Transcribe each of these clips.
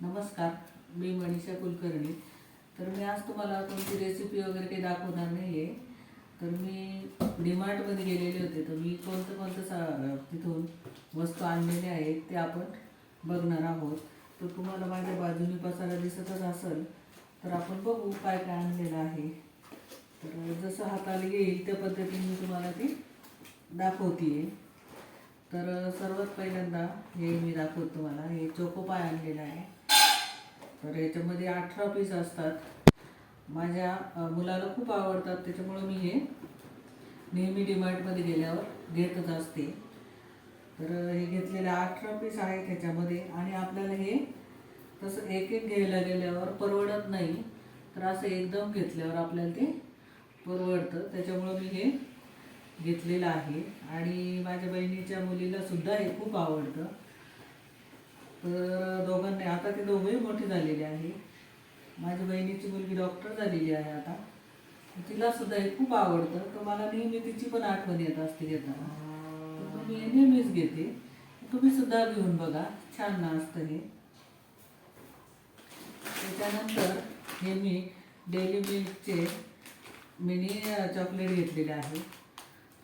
नमस्कार मी मनीषा कुलकर्णी. तर मी आज तुम्हाला कोणती रेसिपी वगैरे काही दाखवणार नाही आहे तर मी डिमार्टमध्ये गेलेले होते तर मी कोणतं कोणतं सा तिथून वस्तू आणलेल्या आहेत ते आपण बघणार आहोत. तर तुम्हाला माझ्या बाजूने पसारा दिसतच असेल तर आपण बघू काय काय आणलेलं आहे. तर जसं हाताला येईल त्या पद्धतीने मी तुम्हाला ती दाखवते तर सर्वात पहिल्यांदा हे मी दाखवतो तुम्हाला हे चोकोपाय आणलेलं आहे. तर याच्यामध्ये अठरा पीस असतात. माझ्या मुलाला खूप आवडतात. त्याच्यामुळं मी हे नेहमी डिमार्टमध्ये गेल्यावर घेतच असते. तर हे घेतलेले अठरा पीस आहे त्याच्यामध्ये आणि आपल्याला हे तसं एक एक घ्यायला गेल्यावर परवडत नाही. तर असं एकदम घेतल्यावर आपल्याला ते परवडतं. त्याच्यामुळं मी हे घेतलेलं आहे. आणि माझ्या बहिणीच्या मुलीला सुद्धा हे खूप आवडतं. तर दोघांनी आता ते दोघंही मोठी झालेली आहे. माझ्या बहिणीची मुलगी डॉक्टर झालेली आहे आता. तिला सुद्धा हे खूप आवडतं. तर मला नेहमी तिची पण आठवण येत असते घेताना. तुम्ही मी नेहमीच घेते. तुम्ही सुद्धा घेऊन बघा. छान ना असतं हे. त्याच्यानंतर हे मी डेली मिल्कचे मिनी चॉकलेट घेतलेले आहे.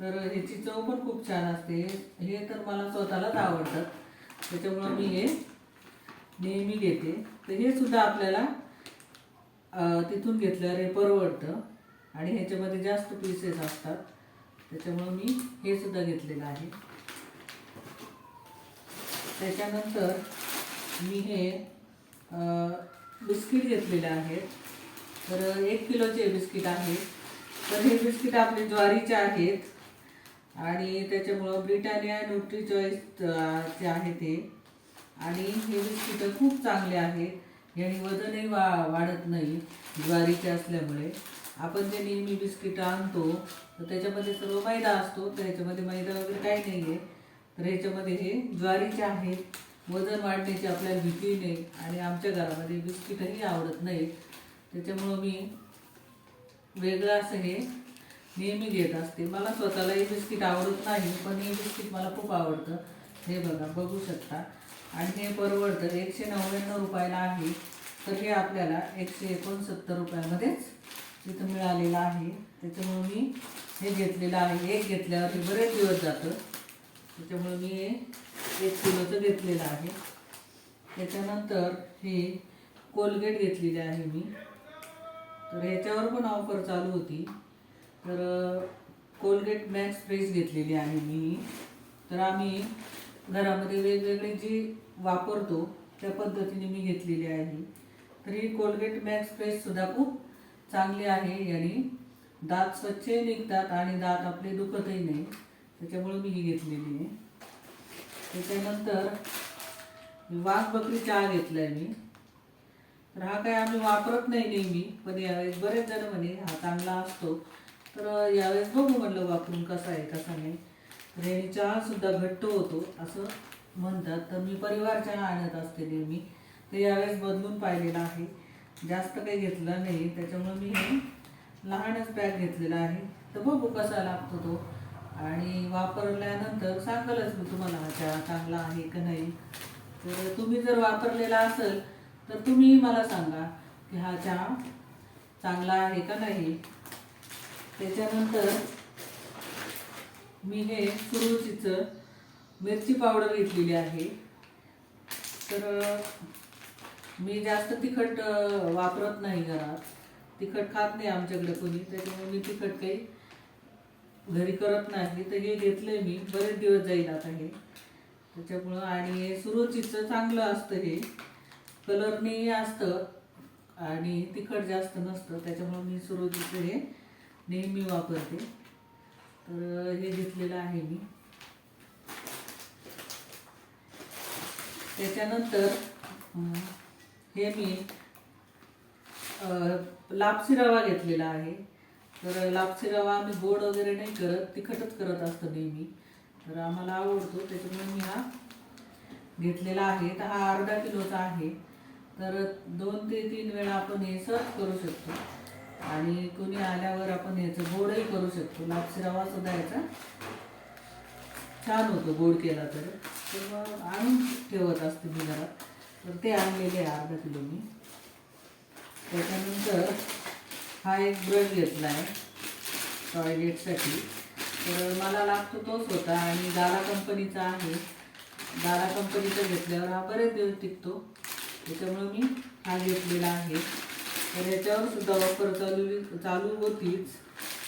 तर ह्याची चव पण खूप छान असते. हे तर मला स्वतःलाच आवडतात त्याच्यामुळं मी हे नेहमी घेते. तर हे सुद्धा आपल्याला तिथून घेतल्यावर हे परवडतं. आणि ह्याच्यामध्ये जास्त पीसेस असतात. त्याच्यामुळं मी हे सुद्धा घेतलेलं आहे. त्याच्यानंतर मी हे बिस्किट घेतलेले आहेत तर एक किलोचे बिस्किट आहेत तर हे बिस्किट आपले ज्वारीचे आहेत. आणि त्याच्यामुळं ब्रिटानिया न्यूट्री चॉईस चे आहे ते आणि हे बिस्किटं खूप चांगले आहेत. याने वजनही वा वाढत नाही ज्वारीचे असल्यामुळे. आपण जे नेहमी बिस्किट आणतो तर त्याच्यामध्ये सर्व मैदा असतो तर ह्याच्यामध्ये मैदा वगैरे काही नाही आहे तर ह्याच्यामध्ये हे ज्वारीचे आहेत. वजन वाढण्याची आपल्याला भीती नाही आणि आमच्या घरामध्ये बिस्किटही आवडत नाही त्याच्यामुळं मी वेगळं असं हे नेहमी घेत असते. मला स्वतःला हे बिस्किट आवडत नाही पण हे बिस्किट मला खूप आवडतं. हे बघा बघू शकता. आणि हे परवडतं. एकशे नव्याण्णव रुपयाला आहे. तर हे आपल्याला एकशे एकोणसत्तर रुपयामध्येच तिथं मिळालेलं आहे. त्याच्यामुळे मी हे घेतलेलं आहे. एक घेतल्यावर हे बरेच दिवस जातं. त्याच्यामुळे मी हे एक किलोचं घेतलेलं आहे. त्याच्यानंतर हे कोलगेट घेतलेले आहे मी. तर ह्याच्यावर पण ऑफर चालू होती. तर कोलगेट मॅक्स फ्रेश घेतलेली आहे मी. तर आम्ही घरामध्ये वेगवेगळे जी वापरतो त्या पद्धतीने मी घेतलेली आहे तर ही कोलगेट मॅक्स फ्रेशसुद्धा खूप चांगली आहे याने दात स्वच्छ निघतात आणि दात आपले दुखतही नाही. त्याच्यामुळे मी ही घेतलेली आहे. त्याच्यानंतर वाघ बकरी चहा घेतलाय मी. तर हा काय आम्ही वापरत नाही नेहमी पण यावेळेस बरेच जण म्हणे हा चांगला असतो. तर यावेळेस बघू म्हणलं वापरून कसा आहे कसा नाही. तर याने चहा सुद्धा घट्ट होतो असं म्हणतात. तर मी परिवार चहा आणत असते नेहमी. तर यावेळेस बदलून पाहिलेला आहे. जास्त काही घेतलं नाही. त्याच्यामुळे मी हे लहानच पॅक घेतलेला आहे. तर बघू कसा लागतो तो. आणि वापरल्यानंतर सांगालच मी तुम्हाला हा चहा चांगला आहे का नाही. तर तुम्ही जर वापरलेला असेल तर तुम्ही मला सांगा की हा चहा चांगला आहे का नाही. त्याच्यानंतर मी हे सुरुचीचं मिरची पावडर घेतलेली आहे. तर मी जास्त तिखट वापरत नाही घरात. तिखट खात नाही आमच्याकडे कोणी त्याच्यामुळे मी तिखट काही घरी करत नाही. तर हे घेतलंय मी बरेच दिवस जाईल आता हे. त्याच्यामुळं आणि हे सुरुचीचं चांगलं असतं हे. कलरनी असतं आणि तिखट जास्त नसतं त्याच्यामुळं मी सुरुचीचं हे नेहमी वापरते. तर हे घेतलेलं आहे मी. त्याच्यानंतर हे मी लापसी रवा घेतलेला आहे. तर लापसी रवा आम्ही गोड वगैरे नाही करत तिखटच करत असतो नेहमी. तर आम्हाला आवडतो. त्याच्यामुळे मी हा घेतलेला आहे. तर हा अर्धा किलोचा आहे. तर दोन ते तीन वेळा आपण हे सर्व करू शकतो. आणि कोणी आल्यावर आपण याचं गोडही करू शकतो. लापसी सुद्धा याचा छान होतो गोड केला तर. तर मग आणून ठेवत असते मी घरात. तर ते आणलेले आहे अर्धा किलो मी. त्याच्यानंतर हा एक ब्रश घेतला आहे टॉयलेटसाठी. तर मला लागतो तोच होता आणि गाला कंपनीचा आहे. गाला कंपनीचा घेतल्यावर हा बरेच दिवस टिकतो. त्याच्यामुळे मी हा घेतलेला आहे. तर याच्यावर सुद्धा वापर चालू चालू होतीच.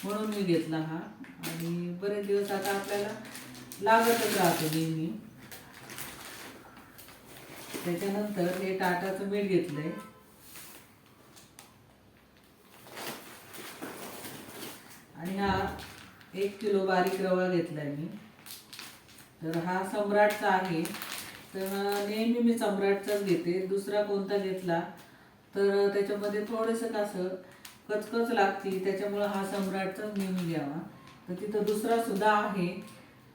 म्हणून मी घेतला हा. आणि बरेच दिवस आता आपल्याला लागतच राहतो नेहमी. त्याच्यानंतर हे टाटाचं मीठ घेतलंय. आणि हा एक किलो बारीक रवा घेतलाय मी. तर हा सम्राटचा आहे. तर नेहमी मी सम्राटचाच घेते. दुसरा कोणता घेतला? तर त्याच्यामध्ये थोडंसं कसं कचकच लागते त्याच्यामुळं हा सम्राटचाच नेहमी घ्यावा. तर तिथं दुसरा सुद्धा आहे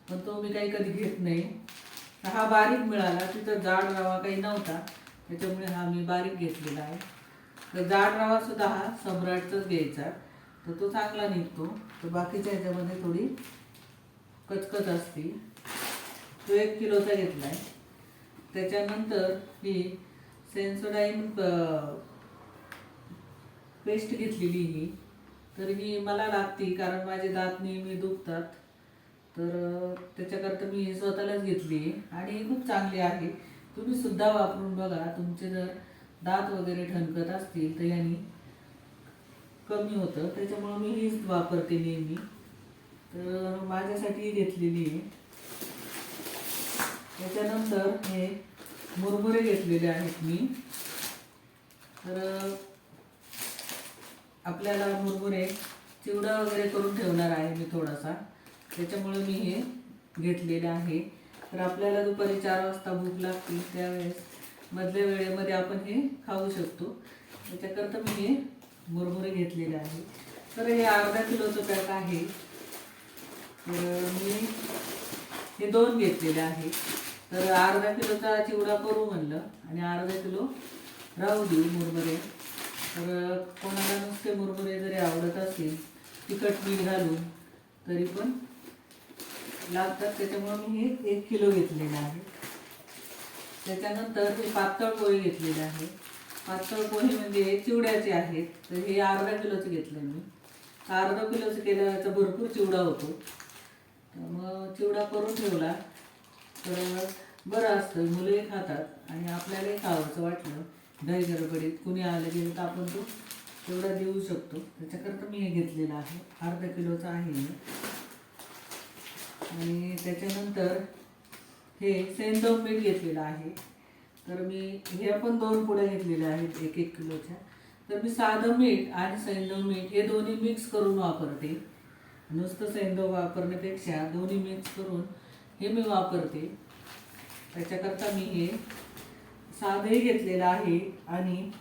पण तो मी काही कधी घेत नाही. हा बारीक मिळाला तिथं जाड रवा काही नव्हता. त्याच्यामुळे हा मी बारीक घेतलेला आहे. तर जाड रवा सुद्धा हा सम्राटचाच घ्यायचा. तर तो चांगला निघतो. तर बाकीच्या ह्याच्यामध्ये थोडी कचकच असते. तो एक किलोचा घेतला आहे त्याच्यानंतर ही सेन्सोडाईन पेस्ट घेतलेली ही तर ही मला लागते कारण माझे दात नेहमी दुखतात. तर त्याच्याकरता मी स्वतःलाच घेतली आहे आणि ही खूप चांगली आहे. तुम्ही सुद्धा वापरून बघा तुमचे जर दात वगैरे ठणकत असतील तर यांनी कमी होतं. त्याच्यामुळं मी हीच वापरते नेहमी. तर माझ्यासाठी घेतलेली आहे. त्याच्यानंतर हे मुरमुरे घेतलेले आहेत मी. तर आपल्याला मुरमुरे चिवडा वगैरे करून ठेवणार आहे मी थोडासा. त्याच्यामुळे मी हे घेतलेलं आहे. तर आपल्याला दुपारी चार वाजता भूक लागते त्यावेळेस मधल्या वेळेमध्ये आपण हे खाऊ शकतो. त्याच्याकरता मी हे मुरमुरे घेतलेले आहे. तर हे अर्धा किलोचं पॅक आहे. तर मी हे दोन घेतलेले आहे. तर अर्धा किलोचा चिवडा करू म्हणलं आणि अर्धा किलो राहू देऊ मुरमुरे. तर कोणाला नुसते मुरमुरे जरी आवडत असतील तिखट मीठ घालून तरी पण लागतात. त्याच्यामुळे मी हे एक किलो घेतलेलं आहे. त्याच्यानंतर हे पातळ पोहे घेतलेले आहे. पातळ पोहे म्हणजे चिवड्याचे आहेत. तर हे अर्धा किलोचं घेतलं मी. अर्धा किलोचं केल्याचा भरपूर चिवडा होतो. तर मग चिवडा करून ठेवला. तर बरं असतं मुलंही खातात आणि आपल्यालाही खावंसं वाटलं. घाई गडबडीत कुणी आलं गेलं तर आपण तो तेवढा देऊ शकतो. त्याच्याकरता मी हे घेतलेलं आहे. अर्धा किलोचं आहे आणि त्याच्यानंतर हे सेंदव मीठ घेतलेलं आहे. तर मी हे पण दोन पुड्या घेतलेल्या आहेत एक एक किलोच्या. तर मी साधं मीठ आणि सैंधव मीठ हे दोन्ही मिक्स करून वापरते. नुसतं सैंधव वापरण्यापेक्षा दोन्ही मिक्स करून हे मी वापरते. त्याच्याकरता मी हे साधही घेतलेला आहे आणि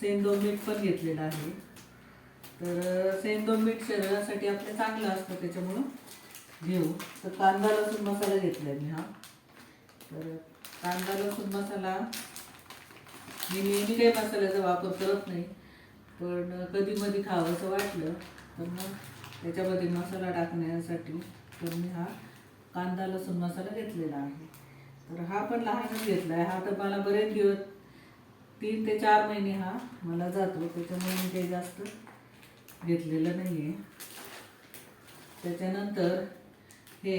सेंदव मीठ पण घेतलेलं आहे. तर सेंदव मीठ शरीरासाठी आपलं चांगलं असतं त्याच्यामुळं घेऊ. तर कांदा लसूण मसाला घेतलाय मी हा. तर कांदा लसूण मसाला. मी नेहमी काही मसाल्याचा वापर करत नाही पण कधी मधी खावंसं वाटलं तर मग त्याच्यामध्ये मसाला टाकण्यासाठी तर मी हा कांदा लसूण मसाला घेतलेला आहे. तर हा पण लहानच घेतला आहे हा तर मला बरेच दिवस तीन ते चार महिने हा मला जातो. त्याच्यामुळे मी काही जास्त घेतलेलं नाही आहे त्याच्यानंतर हे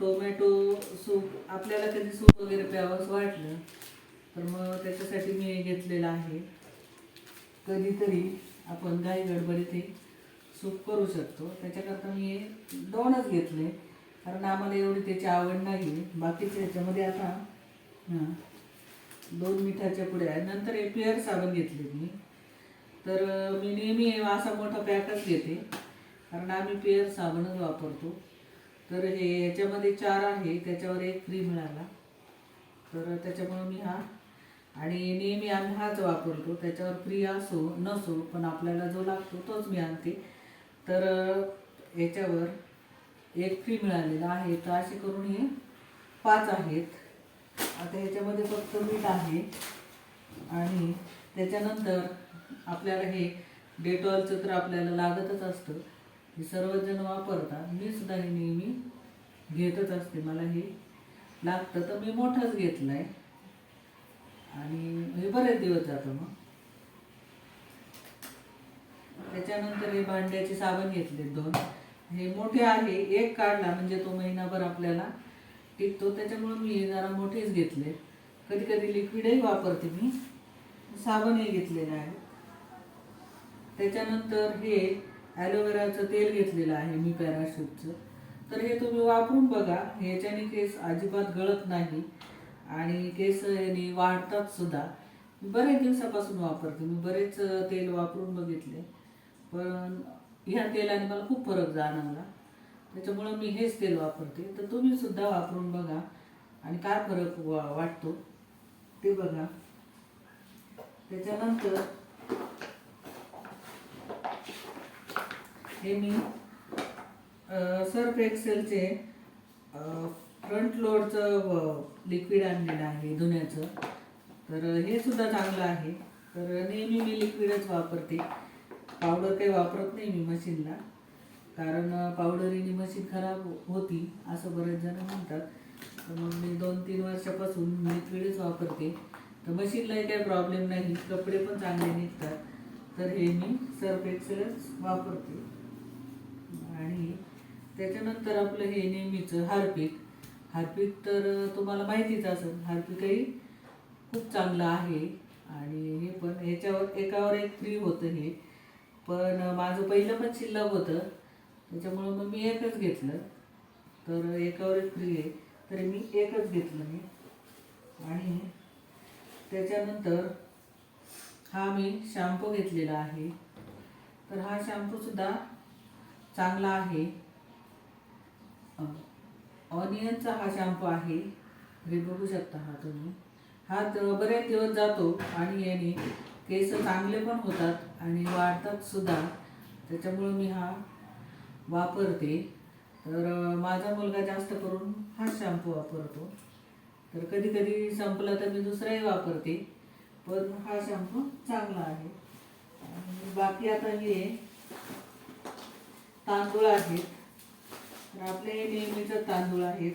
टोमॅटो सूप आपल्याला कधी सूप वगैरे प्यावंच वाटलं तर मग त्याच्यासाठी मी हे घेतलेलं आहे. कधीतरी आपण गाई गडबडीत हे सूप करू शकतो. त्याच्याकरता मी हे दोनच घेतले. कारण आम्हाला एवढी त्याची आवड नाही बाकीच्या ह्याच्यामध्ये आता हां दोन मिठाच्या पुढे आहे नंतर हे पिअर साबण घेतले मी. तर मी नेहमी असा मोठा पॅकच घेते. कारण आम्ही पिअर साबणच वापरतो. तर हे याच्यामध्ये चार आहे. त्याच्यावर एक फ्री मिळाला. तर त्याच्यामुळे मी हा आणि नेहमी आम्ही हाच वापरतो. त्याच्यावर फ्री असो नसो पण आपल्याला जो लागतो तोच मी आणते. तर याच्यावर एक फी मिळालेला आहे. तर असे करून हे पाच आहेत. आता ह्याच्यामध्ये फक्त मीठ आहे. आणि त्याच्यानंतर आपल्याला हे डेटॉलचं तर आपल्याला लागतच असतं. हे सर्वजण वापरतात. मी सुद्धा हे नेहमी घेतच असते. मला हे लागतं. तर मी मोठंच घेतलं आहे आणि हे बरेच दिवस जातो मग. त्याच्यानंतर हे भांड्याचे साबण घेतले दोन. हे मोठे आहे एक काढला म्हणजे तो महिनाभर आपल्याला टिकतो. त्याच्यामुळे मी हे जरा मोठेच घेतले. कधी कधी लिक्विडही वापरते मी. साबणही घेतलेलं आहे. त्याच्यानंतर हे ॲलोवेराचं तेल घेतलेलं आहे मी पॅराशूटचं. तर हे तुम्ही वापरून बघा. ह्याच्याने केस अजिबात गळत नाही आणि केस याने वाढतात सुद्धा. बरेच दिवसापासून वापरते. मी बरेच तेल वापरून बघितले. पण ह्या तेलाने मला खूप फरक जाणवला. त्याच्यामुळं मी हेच तेल वापरते. तर तुम्ही सुद्धा वापरून बघा आणि काय फरक वाटतो. ते बघा. त्याच्यानंतर हे मी सर्फ एक्सेलचे फ्रंट लोडचं लिक्विड आणलेलं आहे धुण्याचं. तर हे सुद्धा चांगलं आहे. तर नेहमी मी लिक्विडच वापरते. पावडर काही वापरत नाही मी मशीनला कारण पावडरीने मशीन खराब होती असं बरेच जण म्हणतात. तर मग मी दोन तीन वर्षापासून वेळेस वापरते. तर मशीनलाही काही प्रॉब्लेम नाही कपडे पण चांगले निघतात. तर हे मी सर्फ एक्सेलच वापरते. आणि त्याच्यानंतर आपलं हे नेहमीचं हार्पिक. हार्पिक तर तुम्हाला माहितीच असेल हार्पिकही खूप चांगलं आहे. आणि हे पण ह्याच्यावर एकावर एक फ्री होतं हे. पण माझं पहिलं पण शिल्लक होतं. त्याच्यामुळं मग मी एकच घेतलं. तर एकावर फ्री आहे. तरी मी एकच घेतलं मी आणि त्याच्यानंतर हा मी शॅम्पू घेतलेला आहे. तर हा शॅम्पूसुद्धा चांगला आहे. ऑनियनचा हा शॅम्पू आहे. हे बघू शकता हा तुम्ही. हा त- बरेच दिवस जातो आणि याने केस चांगले पण होतात आणि वाढतात सुद्धा. त्याच्यामुळं मी हा वापरते. तर माझा मुलगा जास्त करून हा शॅम्पू वापरतो. तर कधी कधी संपला तर मी दुसराही वापरते. पण हा शॅम्पू चांगला आहे. आणि बाकी आता हे तांदूळ आहेत. तर आपले हे नेहमीचे तांदूळ आहेत.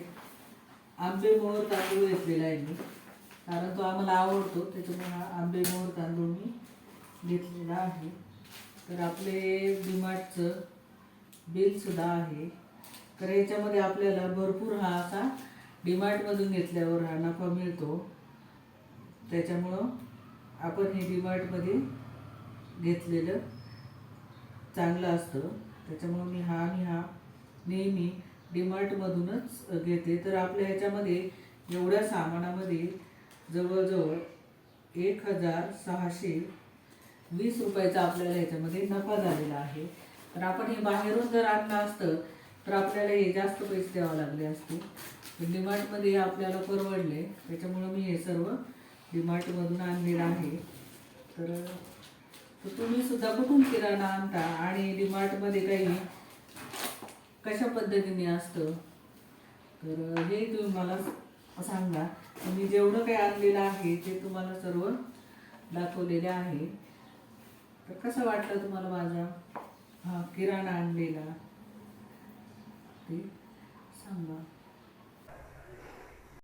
आंबेमोहर तांदूळ घेतलेला आहे मी. कारण तो आम्हाला आवडतो त्याच्यामुळे हा आंबे मोहर तांदूळ मी घेतलेला आहे. तर आपले डिमार्टचं बिलसुद्धा आहे. तर याच्यामध्ये आपल्याला भरपूर हा असा डिमार्टमधून घेतल्यावर हा नफा मिळतो. त्याच्यामुळं आपण हे डिमार्टमध्ये घेतलेलं चांगलं असतं. त्याच्यामुळं मी हा आणि हा नेहमी डिमार्टमधूनच घेते. तर आपल्या ह्याच्यामध्ये एवढ्या सामानामध्ये जवळजवळ एक हजार सहाशे वीस रुपयाचा आपल्याला याच्यामध्ये नफा झालेला आहे. तर आपण हे बाहेरून जर आणलं असतं तर आपल्याला हे जास्त पैसे द्यावे लागले असते. पण हे आपल्याला परवडले. त्याच्यामुळं मी हे सर्व डिमार्टमधून आणलेलं आहे. तर तर तुम्ही सुद्धा कुठून किराणा आणता आणि डीमार्टमध्ये काही कशा पद्धतीने असतं? तर हे तुम्ही मला सांगा मी जेवढं काही आणलेलं आहे ते तुम्हाला सर्व दाखवलेले आहे. तर कसं वाटलं तुम्हाला माझा? हा किराणा आणलेला. ते सांगा.